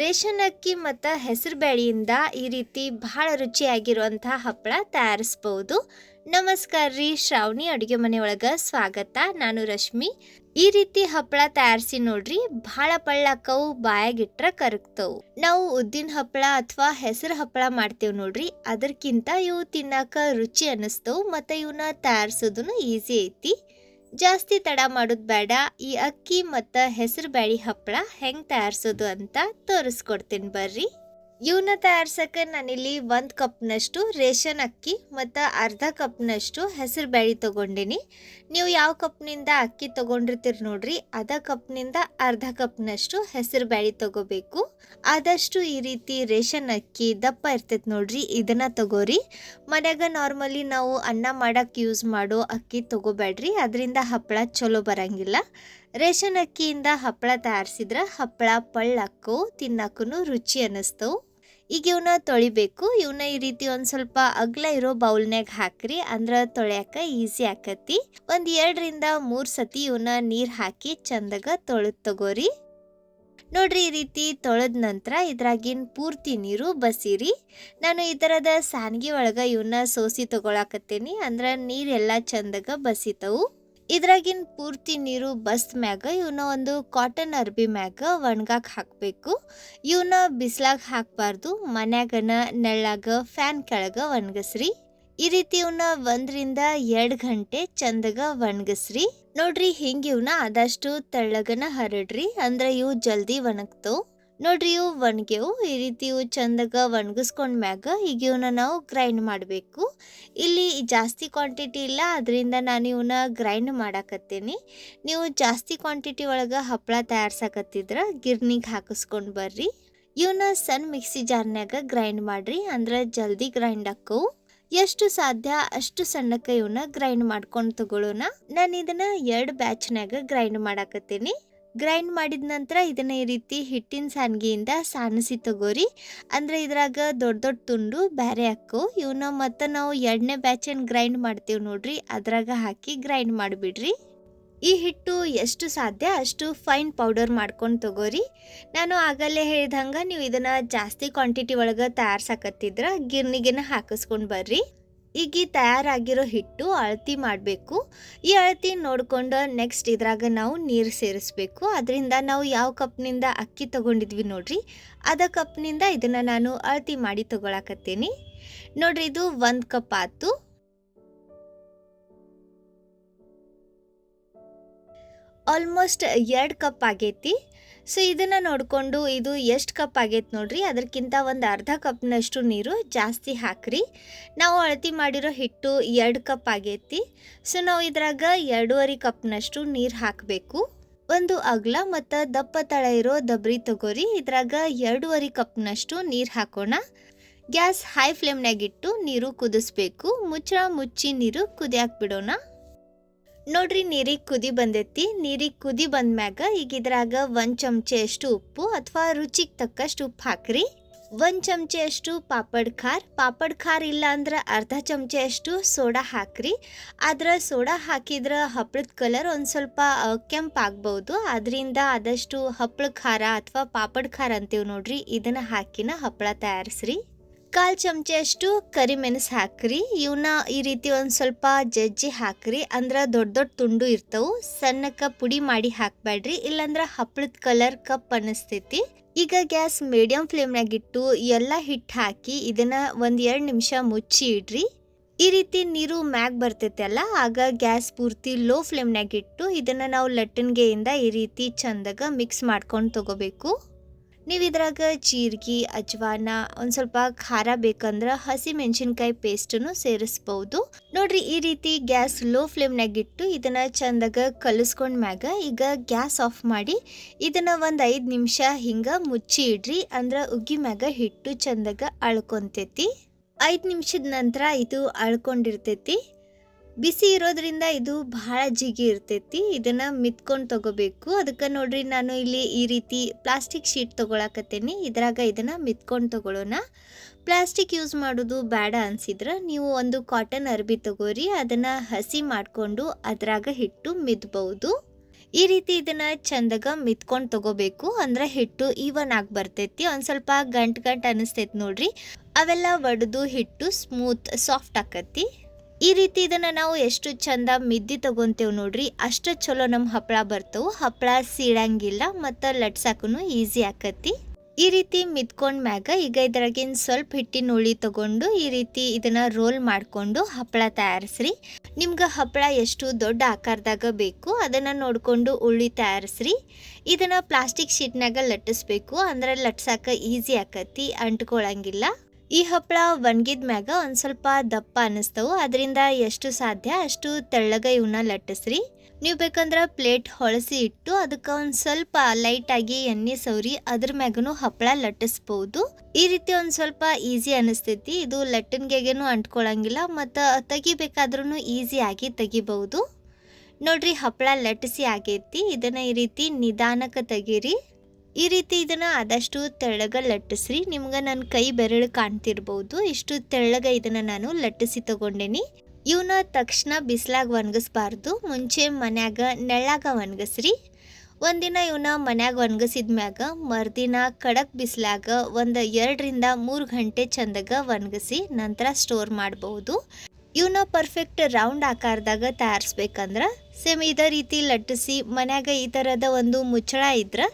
Ration ಅಕ್ಕಿ ಮತ್ತು ಹೆಸರು ಬೇಳೆಯಿಂದ ಈ ರೀತಿ ಭಾಳ ರುಚಿಯಾಗಿರುವಂಥ ಹಪ್ಪಳ ತಯಾರಿಸ್ಬೋದು. ನಮಸ್ಕಾರ ರೀ, ಶ್ರಾವಣಿ ಅಡುಗೆ ಮನೆಯೊಳಗೆ ಸ್ವಾಗತ. ನಾನು ರಶ್ಮಿ. ಈ ರೀತಿ ಹಪ್ಪಳ ತಯಾರಿಸಿ ನೋಡ್ರಿ ಭಾಳ ಪಳ್ಳಕ್ಕವು ಬಾಯಾಗಿಟ್ರೆ ಕರಗ್ತವು. ನಾವು ಉದ್ದಿನ ಹಪ್ಪಳ ಅಥವಾ ಹೆಸರು ಹಪ್ಪಳ ಮಾಡ್ತೇವೆ ನೋಡ್ರಿ ಅದಕ್ಕಿಂತ ಇವು ತಿನ್ನಕ್ಕೆ ರುಚಿ ಅನ್ನಿಸ್ತವು, ಮತ್ತು ಇವನ್ನ ತಯಾರಿಸೋದನ್ನು ಈಸಿ ಐತಿ. ಜಾಸ್ತಿ ತಡ ಮಾಡೋದು ಬೇಡ. ಈ ಅಕ್ಕಿ ಮತ್ತು ಹೆಸರು ಬ್ಯಾಳಿ ಹಪ್ಪಳ ಹೆಂಗೆ ತಯಾರಿಸೋದು ಅಂತ ತೋರಿಸ್ಕೊಡ್ತೀನಿ ಬರ್ರಿ. ಇವನ್ನ ತಯಾರ್ಸಕ್ಕೆ ನಾನಿಲ್ಲಿ ಒಂದು ಕಪ್ನಷ್ಟು ರೇಷನ್ ಅಕ್ಕಿ ಮತ್ತು ಅರ್ಧ ಕಪ್ನಷ್ಟು ಹೆಸರು ಬ್ಯಾಳಿ ತೊಗೊಂಡಿನಿ. ನೀವು ಯಾವ ಕಪ್ನಿಂದ ಅಕ್ಕಿ ತೊಗೊಂಡಿರ್ತೀರಿ ನೋಡ್ರಿ, ಅದ ಕಪ್ನಿಂದ ಅರ್ಧ ಕಪ್ನಷ್ಟು ಹೆಸರು ಬ್ಯಾಳಿ ತೊಗೋಬೇಕು. ಆದಷ್ಟು ಈ ರೀತಿ ರೇಷನ್ ಅಕ್ಕಿ ದಪ್ಪ ಇರ್ತೈತೆ ನೋಡ್ರಿ, ಇದನ್ನು ತಗೋರಿ. ಮನ್ಯಾಗ ನಾರ್ಮಲಿ ನಾವು ಅನ್ನ ಮಾಡಕ್ಕೆ ಯೂಸ್ ಮಾಡೋ ಅಕ್ಕಿ ತೊಗೋಬೇಡ್ರಿ ಅದರಿಂದ ಹಪ್ಪಳ ಚಲೋ ಬರಂಗಿಲ್ಲ. ರೇಷನ್ ಅಕ್ಕಿಯಿಂದ ಹಪ್ಪಳ ತಯಾರಿಸಿದ್ರೆ ಹಪ್ಪಳ ಪಳ್ಳಕ್ಕೂ ತಿನ್ನಕ್ಕೂ ರುಚಿ ಅನ್ನಿಸ್ತವು ಈಗ ಇವನ್ನ ತೊಳಿಬೇಕು. ಇವನ್ನ ಈ ರೀತಿ ಒಂದು ಸ್ವಲ್ಪ ಅಗ್ಲ ಇರೋ ಬೌಲ್ನಾಗ ಹಾಕ್ರಿ. ಅಂದ್ರೆ ತೊಳ್ಯಾಕ ಈಸಿ ಆಕತಿ. ಒಂದು ಎರಡರಿಂದ ಮೂರು ಸತಿ ಇವನ್ನ ನೀರು ಹಾಕಿ ಚಂದಗ ತೊಳೆದು ತಗೋರಿ. ನೋಡ್ರಿ ಈ ರೀತಿ ತೊಳೆದ ನಂತರ ಇದ್ರಾಗಿನ ಪೂರ್ತಿ ನೀರು ಬಸಿರಿ. ನಾನು ಈ ಥರದ ಸಾನ್ಗಿ ಒಳಗೆ ಇವನ್ನ ಸೋಸಿ ತಗೊಳಕತ್ತೇನಿ. ಅಂದ್ರೆ ನೀರೆಲ್ಲ ಚಂದಗ ಬಸಿತವು. ಇದ್ರಾಗಿನ ಪೂರ್ತಿ ನೀರು ಬಸ್ ಮ್ಯಾಗ ಇವನ್ನ ಒಂದು ಕಾಟನ್ ಅರ್ಬಿ ಮ್ಯಾಗ ಒಣಗಾಕ್ ಹಾಕಬೇಕು. ಇವನ್ನ ಬಿಸ್ಲಾಗ ಹಾಕಬಾರ್ದು, ಮನ್ಯಾಗನ ನೆಳ್ಳಾಗ ಫ್ಯಾನ್ ಕೆಳಗ ಒಣಗಸ್ರಿ. ಈ ರೀತಿ ಇವನ್ನ ಒಂದರಿಂದ ಎರಡು ಗಂಟೆ ಚಂದಗ ಒಣಗಸ್ರಿ. ನೋಡ್ರಿ, ಹಿಂಗೆ ಇವನ್ನ ಆದಷ್ಟು ತೆಳ್ಳಗನ ಹರಡ್ರಿ, ಅಂದ್ರೆ ಇವು ಜಲ್ದಿ ಒಣಗ್ತವು. ನೋಡ್ರಿ ಇವು ಒಣಗ್ಯವು ಈ ರೀತಿ ಇವು ಚಂದಾಗ ಒಣಗಿಸ್ಕೊಂಡ ಮ್ಯಾಗ ಈಗ ಇವನ್ನ ನಾವು ಗ್ರೈಂಡ್ ಮಾಡಬೇಕು. ಇಲ್ಲಿ ಜಾಸ್ತಿ ಕ್ವಾಂಟಿಟಿ ಇಲ್ಲ ಅದರಿಂದ ನಾನು ಇವನ್ನ ಗ್ರೈಂಡ್ ಮಾಡಾಕತ್ತೀನಿ. ನೀವು ಜಾಸ್ತಿ ಕ್ವಾಂಟಿಟಿ ಒಳಗೆ ಹಪ್ಪಳ ತಯಾರಿಸಕತ್ತಿದ್ರೆ ಗಿರ್ನಿಗೆ ಹಾಕಿಸ್ಕೊಂಡು ಬರ್ರಿ. ಇವನ್ನ ಸಣ್ಣ ಮಿಕ್ಸಿ ಜಾರ್ನ್ಯಾಗ ಗ್ರೈಂಡ್ ಮಾಡ್ರಿ, ಅಂದ್ರೆ ಜಲ್ದಿ ಗ್ರೈಂಡ್ ಹಾಕವು ಎಷ್ಟು ಸಾಧ್ಯ ಅಷ್ಟು ಸಣ್ಣಕ್ಕೆ ಇವನ್ನ ಗ್ರೈಂಡ್ ಮಾಡ್ಕೊಂಡು ತಗೊಳ್ಳೋಣ ನಾನು ಇದನ್ನ ಎರಡು ಬ್ಯಾಚ್ನಾಗ ಗ್ರೈಂಡ್ ಮಾಡಾಕತ್ತೀನಿ. ಗ್ರೈಂಡ್ ಮಾಡಿದ ನಂತರ ಇದನ್ನ ಈ ರೀತಿ ಹಿಟ್ಟಿನ ಸಾನ್ಗಿಯಿಂದ ಸಾಣಿಸಿ ತಗೋರಿ. ಅಂದ್ರೆ ಇದ್ರಾಗ ದೊಡ್ಡ ದೊಡ್ಡ ತುಂಡು ಬೇರೆ ಹಾಕು ಇವನ್ನ ಮತ್ತೆ ನಾವು ಎರಡನೇ ಬ್ಯಾಚನ್ನು ಗ್ರೈಂಡ್ ಮಾಡ್ತೀವಿ ನೋಡ್ರಿ, ಅದ್ರಾಗ ಹಾಕಿ ಗ್ರೈಂಡ್ ಮಾಡಿಬಿಡ್ರಿ. ಈ ಹಿಟ್ಟು ಎಷ್ಟು ಸಾಧ್ಯ ಅಷ್ಟು ಫೈನ್ ಪೌಡರ್ ಮಾಡ್ಕೊಂಡು ತಗೋರಿ. ನಾನು ಆಗಲೇ ಹೇಳಿದಂಗೆ ನೀವು ಇದನ್ನು ಜಾಸ್ತಿ ಕ್ವಾಂಟಿಟಿ ಒಳಗೆ ತಯಾರ್ಸಕತ್ತಿದ್ರ ಗಿರ್ನಿಗೆನ ಹಾಕಿಸ್ಕೊಂಡು ಬರ್ರಿ. ಈಗ ಈ ತಯಾರಾಗಿರೋ ಹಿಟ್ಟು ಅಳತಿ ಮಾಡಬೇಕು. ಈ ಅಳತಿ ನೋಡಿಕೊಂಡು ನೆಕ್ಸ್ಟ್ ಇದ್ರಾಗ ನಾವು ನೀರು ಸೇರಿಸ್ಬೇಕು. ಅದರಿಂದ ನಾವು ಯಾವ ಕಪ್ನಿಂದ ಅಕ್ಕಿ ತಗೊಂಡಿದ್ವಿ ನೋಡ್ರಿ. ಅದ ಕಪ್ನಿಂದ ಇದನ್ನು ನಾನು ಅಳತಿ ಮಾಡಿ ತೊಗೊಳಕತ್ತೀನಿ. ನೋಡ್ರಿ ಇದು ಒಂದು ಕಪ್ ಆತು. ಆಲ್ಮೋಸ್ಟ್ ಎರಡು ಕಪ್ ಆಗೈತಿ. ಸೊ ಇದನ್ನು ನೋಡಿಕೊಂಡು ಇದು ಎಷ್ಟು ಕಪ್ ಆಗೈತೆ ನೋಡ್ರಿ? ಅದಕ್ಕಿಂತ ಒಂದು ಅರ್ಧ ಕಪ್ನಷ್ಟು ನೀರು ಜಾಸ್ತಿ ಹಾಕ್ರಿ. ನಾವು ಅಳತಿ ಮಾಡಿರೋ ಹಿಟ್ಟು ಎರಡು ಕಪ್ ಆಗೈತಿ. ಸೊ ನಾವು ಇದ್ರಾಗ ಎರಡೂವರೆ ಕಪ್ನಷ್ಟು ನೀರು ಹಾಕಬೇಕು. ಒಂದು ಅಗ್ಲ ಮತ್ತು ದಪ್ಪ ತಳ ಇರೋ ದಬ್ರಿ ತಗೋರಿ. ಇದ್ರಾಗ ಎರಡೂವರೆ ಕಪ್ನಷ್ಟು ನೀರು ಹಾಕೋಣ. ಗ್ಯಾಸ್ ಹೈ ಫ್ಲೇಮ್ನಾಗಿಟ್ಟು ನೀರು ಕುದಿಸ್ಬೇಕು. ಮುಚ್ಚಳ ಮುಚ್ಚಿ ನೀರು ಕುದಿಯಾಕ್ ಬಿಡೋಣ. ನೋಡ್ರಿ ನೀರಿಗೆ ಕುದಿ ಬಂದೈತಿ. ನೀರಿಗೆ ಕುದಿ ಬಂದ್ಮ್ಯಾಗ ಈಗ ಇದ್ರಾಗ ಒಂದು ಚಮಚೆಯಷ್ಟು ಉಪ್ಪು ಅಥವಾ ರುಚಿಗೆ ತಕ್ಕಷ್ಟು ಉಪ್ಪು ಹಾಕ್ರಿ. ಒಂದು ಚಮಚೆಯಷ್ಟು ಪಾಪಡ್ ಖಾರ್. ಪಾಪಡ್ ಖಾರ್ ಇಲ್ಲ ಅಂದ್ರೆ ಅರ್ಧ ಚಮಚೆಯಷ್ಟು ಸೋಡಾ ಹಾಕ್ರಿ. ಆದ್ರೆ ಸೋಡಾ ಹಾಕಿದ್ರೆ ಹಪ್ಪಳದ ಕಲರ್ ಒಂದು ಸ್ವಲ್ಪ ಕೆಂಪ್ ಆಗ್ಬಹುದು. ಅದರಿಂದ ಆದಷ್ಟು ಹಪ್ಪಳ ಖಾರ ಅಥವಾ ಪಾಪಡ್ ಖಾರ ಅಂತೀವಿ ನೋಡ್ರಿ. ಇದನ್ನ ಹಾಕಿನ ಹಪ್ಪಳ ತಯಾರಿಸ್ರಿ. ಕಾಲು ಚಮಚೆಯಷ್ಟು ಕರಿಮೆಣಸು ಹಾಕ್ರಿ. ಇವನ್ನ ಈ ರೀತಿ ಒಂದು ಸ್ವಲ್ಪ ಜಜ್ಜಿ ಹಾಕ್ರಿ. ಅಂದ್ರೆ ದೊಡ್ಡ ದೊಡ್ಡ ತುಂಡು ಇರ್ತವು. ಸಣ್ಣಕ್ಕೆ ಪುಡಿ ಮಾಡಿ ಹಾಕ್ಬೇಡ್ರಿ. ಇಲ್ಲಾಂದ್ರೆ ಹಪ್ಪಳದ ಕಲರ್ ಕಪ್ ಅನ್ನಿಸ್ತೈತಿ ಈಗ ಗ್ಯಾಸ್ ಮೀಡಿಯಂ ಫ್ಲೇಮ್ನಾಗಿಟ್ಟು ಎಲ್ಲ ಹಿಟ್ಟು ಹಾಕಿ ಇದನ್ನ ಒಂದು ಎರಡು ನಿಮಿಷ ಮುಚ್ಚಿ ಇಡ್ರಿ. ಈ ರೀತಿ ನೀರು ಮ್ಯಾಗ್ ಬರ್ತೈತಲ್ಲ ಆಗ ಗ್ಯಾಸ್ ಪೂರ್ತಿ ಲೋ ಫ್ಲೇಮ್ನಾಗಿಟ್ಟು ಇದನ್ನು ನಾವು ಲಟ್ಟಣಿಗೆಯಿಂದ ಈ ರೀತಿ ಚಂದಾಗ ಮಿಕ್ಸ್ ಮಾಡ್ಕೊಂಡು ತಗೋಬೇಕು. ನೀವು ಇದ್ರಾಗ ಜೀರಿಗೆ, ಅಜ್ವಾನ, ಒಂದು ಸ್ವಲ್ಪ ಖಾರ ಬೇಕಂದ್ರೆ ಹಸಿ ಮೆಣಸಿನ್ಕಾಯಿ ಪೇಸ್ಟನ್ನು ಸೇರಿಸ್ಬೋದು. ನೋಡ್ರಿ, ಈ ರೀತಿ ಗ್ಯಾಸ್ ಲೋ ಫ್ಲೇಮ್ನಾಗಿಟ್ಟು ಇದನ್ನ ಚಂದಾಗ ಕಲಿಸ್ಕೊಂಡ್ ಮ್ಯಾಗ ಈಗ ಗ್ಯಾಸ್ ಆಫ್ ಮಾಡಿ ಇದನ್ನ ಒಂದು ಐದು ನಿಮಿಷ ಹಿಂಗ ಮುಚ್ಚಿ ಇಡ್ರಿ. ಅಂದ್ರೆ ಉಗ್ಗಿ ಮ್ಯಾಗ ಹಿಟ್ಟು ಚಂದಾಗ ಅಳ್ಕೊಂತೈತಿ. ಐದು ನಿಮಿಷದ ನಂತರ ಇದು ಅಳ್ಕೊಂಡಿರ್ತೈತಿ. ಬಿಸಿ ಇರೋದ್ರಿಂದ ಇದು ಬಹಳ ಜಿಗಿ ಇರ್ತೈತಿ. ಇದನ್ನ ಮಿತ್ಕೊಂಡು ತಗೋಬೇಕು. ಅದಕ್ಕೆ ನೋಡ್ರಿ, ನಾನು ಇಲ್ಲಿ ಈ ರೀತಿ ಪ್ಲಾಸ್ಟಿಕ್ ಶೀಟ್ ತಗೊಳಕತ್ತೇನಿ. ಇದ್ರಾಗ ಇದನ್ನ ಮಿತ್ಕೊಂಡು ತಗೊಳ್ಳೋಣ ಪ್ಲಾಸ್ಟಿಕ್ ಯೂಸ್ ಮಾಡೋದು ಬೇಡ ಅನ್ಸಿದ್ರೆ ನೀವು ಒಂದು ಕಾಟನ್ ಅರ್ಬಿ ತಗೋರಿ. ಅದನ್ನ ಹಸಿ ಮಾಡಿಕೊಂಡು ಅದ್ರಾಗ ಹಿಟ್ಟು ಮಿದ್ಬಹುದು ಈ ರೀತಿ ಇದನ್ನ ಚಂದಗ ಮಿತ್ಕೊಂಡು ತಗೋಬೇಕು. ಅಂದ್ರೆ ಹಿಟ್ಟು ಈವನ್ ಆಗಿ ಬರ್ತೈತಿ. ಒಂದು ಸ್ವಲ್ಪ ಗಂಟು ಗಂಟು ಅನಿಸ್ತೈತಿ ನೋಡ್ರಿ. ಅವೆಲ್ಲ ಒಡೆದು ಹಿಟ್ಟು ಸ್ಮೂತ್, ಸಾಫ್ಟ್ ಆಕತಿ ಈ ರೀತಿ ಇದನ್ನು ನಾವು ಎಷ್ಟು ಚಂದ ಮಿದ್ದಿ ತಗೊಂತೇವೆ ನೋಡ್ರಿ, ಅಷ್ಟು ಚಲೋ ನಮ್ಮ ಹಪ್ಪಳ ಬರ್ತವು. ಹಪ್ಪಳ ಸೀಳಂಗಿಲ್ಲ ಮತ್ತು ಲಟ್ಸಾಕೂನು ಈಸಿ ಆಕತಿ. ಈ ರೀತಿ ಮಿದ್ಕೊಂಡ ಮ್ಯಾಗ ಈಗ ಇದ್ರಾಗಿನ ಸ್ವಲ್ಪ ಹಿಟ್ಟಿನ ಉಳಿ ತಗೊಂಡು ಈ ರೀತಿ ಇದನ್ನ ರೋಲ್ ಮಾಡಿಕೊಂಡು ಹಪ್ಪಳ ತಯಾರಿಸ್ರಿ. ನಿಮ್ಗೆ ಹಪ್ಪಳ ಎಷ್ಟು ದೊಡ್ಡ ಆಕಾರದಾಗ ಬೇಕು ಅದನ್ನ ನೋಡಿಕೊಂಡು ಉಳ್ಳಿ ತಯಾರಿಸ್ರಿ. ಇದನ್ನ ಪ್ಲಾಸ್ಟಿಕ್ ಶೀಟ್ನಾಗ ಲಟ್ಟಿಸ್ಬೇಕು, ಅಂದ್ರೆ ಲಟ್ಸಾಕ ಈಸಿ ಆಕತಿ, ಅಂಟ್ಕೊಳಂಗಿಲ್ಲ. ಈ ಹಪ್ಪಳ ಒಣಗಿದ ಮ್ಯಾಗ ಒಂದು ಸ್ವಲ್ಪ ದಪ್ಪ ಅನಿಸ್ತವು. ಅದರಿಂದ ಎಷ್ಟು ಸಾಧ್ಯ ಅಷ್ಟು ತೆಳ್ಳಗ ಇವನ್ನ ಲಟ್ಟಿಸ್ರಿ. ನೀವು ಬೇಕಂದ್ರೆ ಪ್ಲೇಟ್ ಹೊಳಸಿ ಇಟ್ಟು ಅದಕ್ಕೆ ಒಂದು ಸ್ವಲ್ಪ ಲೈಟ್ ಆಗಿ ಎಣ್ಣೆ ಸೌರಿ ಅದ್ರ ಮ್ಯಾಗನು ಹಪ್ಪಳ ಲಟ್ಟಿಸ್ಬೋದು. ಈ ರೀತಿ ಒಂದು ಸ್ವಲ್ಪ ಈಸಿ ಅನಿಸ್ತೈತಿ. ಇದು ಲಟ್ಟನ್ಗೆಗೆನು ಅಂಟ್ಕೊಳಂಗಿಲ್ಲ, ಮತ್ತು ತೆಗಿಬೇಕಾದ್ರೂ ಈಸಿ ಆಗಿ ತೆಗಿಬಹುದು ನೋಡ್ರಿ ಹಪ್ಪಳ ಲಟ್ಟಿಸಿ ಆಗೈತಿ. ಇದನ್ನ ಈ ರೀತಿ ನಿಧಾನಕ್ಕೆ ತೆಗೀರಿ. ಈ ರೀತಿ ಇದನ್ನ ಆದಷ್ಟು ತೆಳ್ಳಗೆ ಲಟ್ಟಿಸ್ರಿ. ನಿಮ್ಗೆ ನನ್ನ ಕೈ ಬೆರಳು ಕಾಣ್ತಿರ್ಬೋದು. ಇಷ್ಟು ತೆಳ್ಳಗೆ ಇದನ್ನ ನಾನು ಲಟ್ಟಿಸಿ ತಗೊಂಡೇನಿ. ಇವನ್ನ ತಕ್ಷಣ ಬಿಸಿಲಾಗ ಒಣಗಿಸ್ಬಾರ್ದು. ಮುಂಚೆ ಮನ್ಯಾಗ ನೆಳ್ಳಾಗ ಒಣಗಿಸ್ರಿ. ಒಂದಿನ ಇವನ್ನ ಮನ್ಯಾಗ ಒಣಗಿಸಿದ್ಮ್ಯಾಗ ಮರ್ದಿನ ಕಡಕ್ ಬಿಸಿಲಾಗ ಒಂದು ಎರಡರಿಂದ ಮೂರು ಗಂಟೆ ಚಂದಗ ಒಣಗಿಸಿ ನಂತರ ಸ್ಟೋರ್ ಮಾಡಬಹುದು ಇವನ್ನ ಪರ್ಫೆಕ್ಟ್ ರೌಂಡ್ ಆಕಾರದಾಗ ತಯಾರಿಸ್ಬೇಕಂದ್ರೆ ಸೇಮ್ ಇದೇ ರೀತಿ ಲಟ್ಟಿಸಿ ಮನ್ಯಾಗ ಈ ಥರದ ಒಂದು ಮುಚ್ಚಳ ಇದ್ರೆ,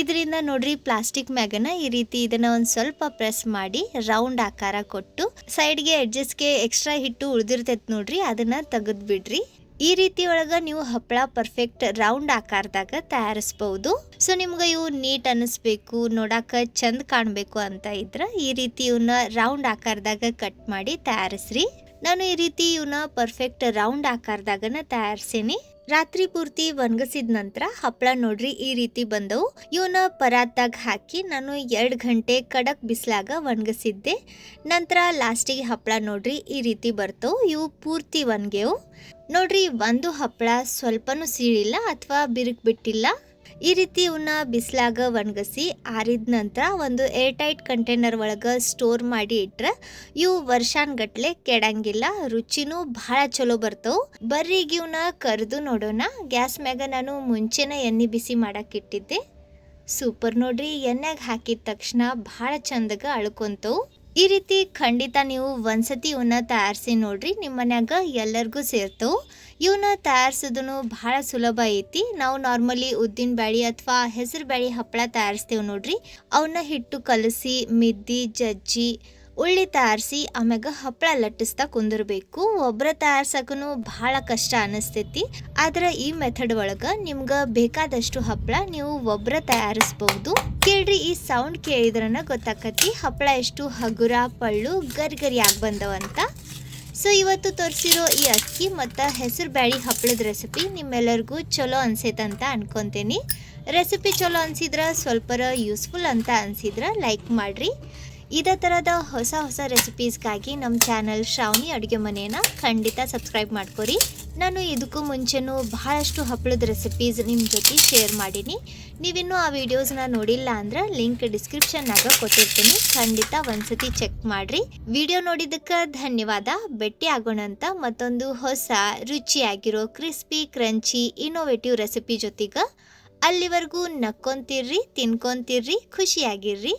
ಇದರಿಂದ ನೋಡ್ರಿ ಪ್ಲಾಸ್ಟಿಕ್ ಮ್ಯಾಗನ ಈ ರೀತಿ ಇದನ್ನ ಒಂದು ಸ್ವಲ್ಪ ಪ್ರೆಸ್ ಮಾಡಿ ರೌಂಡ್ ಆಕಾರ ಕೊಟ್ಟು ಸೈಡ್ಗೆ ಎಡ್ಜಸ್ಗೆ ಎಕ್ಸ್ಟ್ರಾ ಹಿಟ್ಟು ಉಳ್ದಿರ್ತೈತೆ ನೋಡ್ರಿ, ಅದನ್ನ ತೆಗೆದು ಬಿಡ್ರಿ ಈ ರೀತಿ ಒಳಗ ನೀವು ಹಪ್ಪಳ ಪರ್ಫೆಕ್ಟ್ ರೌಂಡ್ ಆಕಾರದಾಗ ತಯಾರಿಸ್ಬಹುದು. ಸೊ, ನಿಮ್ಗೆ ಇವು ನೀಟ್ ಅನ್ನಿಸ್ಬೇಕು ನೋಡಾಕ ಚಂದ ಕಾಣಬೇಕು ಅಂತ ಇದ್ರ ಈ ರೀತಿ ಇವನ್ನ ರೌಂಡ್ ಆಕಾರದಾಗ ಕಟ್ ಮಾಡಿ ತಯಾರಿಸ್ರಿ. ನಾನು ಈ ರೀತಿ ಇವನ್ನ ಪರ್ಫೆಕ್ಟ್ ರೌಂಡ್ ಆಕಾರದಾಗನ ತಯಾರಿಸೀನಿ. ರಾತ್ರಿ ಪೂರ್ತಿ ಒಣಗಿಸಿದ ನಂತರ ಹಪ್ಪಳ ನೋಡ್ರಿ ಈ ರೀತಿ ಬಂದವು. ಇವನ್ನ ಪರಾತಾಗ ಹಾಕಿ ನಾನು ಎರಡು ಗಂಟೆ ಕಡಕ್ ಬಿಸಿಲಾಗ ಒಣಗಿಸಿದ್ದೆ. ನಂತರ ಲಾಸ್ಟಿಗೆ ಹಪ್ಪಳ ನೋಡ್ರಿ ಈ ರೀತಿ ಬರ್ತವು. ಇವು ಪೂರ್ತಿ ಒಣಗೆವು ನೋಡ್ರಿ, ಒಂದು ಹಪ್ಪಳ ಸ್ವಲ್ಪನೂ ಸೀಳಿಲ್ಲ ಅಥವಾ ಬಿರುಕು ಬಿಟ್ಟಿಲ್ಲ. ಈ ರೀತಿ ಇವನ್ನ ಬಿಸಿಲಾಗ ಒಣಗಿಸಿ ಆರಿದ ನಂತರ ಒಂದು ಏರ್ ಟೈಟ್ ಕಂಟೈನರ್ ಒಳಗೆ ಸ್ಟೋರ್ ಮಾಡಿ ಇಟ್ರೆ ಇವು ವರ್ಷಾನ್ಗಟ್ಲೆ ಕೆಡಂಗಿಲ್ಲ, ರುಚಿನೂ ಭಾಳ ಚಲೋ ಬರ್ತವು. ಬರ್ರಿ ಈಗ ಇವನ್ನ ಕರೆದು ನೋಡೋಣ. ಗ್ಯಾಸ್ ಮ್ಯಾಗ ನಾನು ಮುಂಚೆನ ಎಣ್ಣೆ ಬಿಸಿ ಮಾಡಕ್ಕೆ ಇಟ್ಟಿದ್ದೆ. ಸೂಪರ್ ನೋಡ್ರಿ, ಎಣ್ಣೆಗೆ ಹಾಕಿದ ತಕ್ಷಣ ಭಾಳ ಚಂದಗ ಅಳ್ಕೊಂತವು. ಈ ರೀತಿ ಖಂಡಿತ ನೀವು ಒಂದ್ಸತಿ ಇವನ್ನ ತಯಾರಿಸಿ ನೋಡ್ರಿ ನಿಮ್ಮ ಮನ್ಯಾಗ ಎಲ್ಲರಿಗೂ ಸೇರ್ತವು. ಇವನ್ನ ತಯಾರಿಸೋದನ್ನು ಭಾಳ ಸುಲಭ ಐತಿ. ನಾವು ನಾರ್ಮಲಿ ಉದ್ದಿನ ಬ್ಯಾಳಿ ಅಥವಾ ಹೆಸರು ಬ್ಯಾಳಿ ಹಪ್ಪಳ ತಯಾರಿಸ್ತೇವೆ ನೋಡ್ರಿ. ಅವನ್ನ ಹಿಟ್ಟು ಕಲಸಿ, ಮಿದ್ದಿ, ಜಜ್ಜಿ ಉಳ್ಳಿ ತಯಾರಿಸಿ ಆಮ್ಯಾಗ ಹಪ್ಪಳ ಲಟ್ಟಿಸ್ತಾ ಕುಂದಿರ್ಬೇಕು. ಒಬ್ಬರ ತಯಾರಿಸಕ್ಕೂ ಭಾಳ ಕಷ್ಟ ಅನಿಸ್ತೈತಿ. ಆದ್ರೆ ಈ ಮೆಥಡ್ ಒಳಗೆ ನಿಮ್ಗೆ ಬೇಕಾದಷ್ಟು ಹಪ್ಪಳ ನೀವು ಒಬ್ಬರ ತಯಾರಿಸ್ಬಹುದು ಕೇಳ್ರಿ ಈ ಸೌಂಡ್ ಕೇಳಿದ್ರನ ಗೊತ್ತಾಕತಿ ಹಪ್ಪಳ ಎಷ್ಟು ಹಗುರ, ಪಳ್ಳು ಗರಿ ಗರಿ ಆಗಿ ಬಂದವಂತ ಸೊ ಇವತ್ತು ತೋರಿಸಿರೋ ಈ ಅಕ್ಕಿ ಮತ್ತು ಹೆಸರು ಬ್ಯಾಳಿ ಹಪ್ಪಳದ ರೆಸಿಪಿ ನಿಮ್ಮೆಲ್ಲರಿಗೂ ಚಲೋ ಅನ್ಸೈತಂತ ಅನ್ಕೊಂತೀನಿ. ರೆಸಿಪಿ ಚಲೋ ಅನ್ಸಿದ್ರೆ ಸ್ವಲ್ಪರ ಯೂಸ್ಫುಲ್ ಅಂತ ಅನ್ಸಿದ್ರೆ ಲೈಕ್ ಮಾಡ್ರಿ. ಇದೇ ಥರದ ಹೊಸ ಹೊಸ ರೆಸಿಪೀಸ್ಗಾಗಿ ನಮ್ಮ ಚಾನಲ್ ಶ್ರಾವಣಿ ಅಡುಗೆ ಮನೆಯನ್ನು ಖಂಡಿತ ಸಬ್ಸ್ಕ್ರೈಬ್ ಮಾಡ್ಕೊರಿ. ನಾನು ಇದಕ್ಕೂ ಮುಂಚೆನೂ ಬಹಳಷ್ಟು ಹಪ್ಪಳದ ರೆಸಿಪೀಸ್ ನಿಮ್ಮ ಜೊತೆ ಶೇರ್ ಮಾಡೀನಿ. ನೀವಿನ್ನೂ ಆ ವಿಡಿಯೋಸ್ನ ನೋಡಿಲ್ಲ ಅಂದ್ರೆ ಲಿಂಕ್ ಡಿಸ್ಕ್ರಿಪ್ಷನ್ನಾಗ ಕೊಟ್ಟಿರ್ತೀನಿ. ಖಂಡಿತ ಒಂದ್ಸತಿ ಚೆಕ್ ಮಾಡಿರಿ. ವಿಡಿಯೋ ನೋಡಿದ್ದಕ್ಕೆ ಧನ್ಯವಾದ. ಭೇಟಿ ಆಗೋಣಂತ ಮತ್ತೊಂದು ಹೊಸ ರುಚಿಯಾಗಿರೋ ಕ್ರಿಸ್ಪಿ ಕ್ರಂಚಿ ಇನೋವೇಟಿವ್ ರೆಸಿಪಿ ಜೊತೆಗೆ ಅಲ್ಲಿವರೆಗೂ ನಕ್ಕೊಂತಿರ್ರಿ, ತಿನ್ಕೊಂತಿರ್ರಿ, ಖುಷಿಯಾಗಿರ್ರಿ.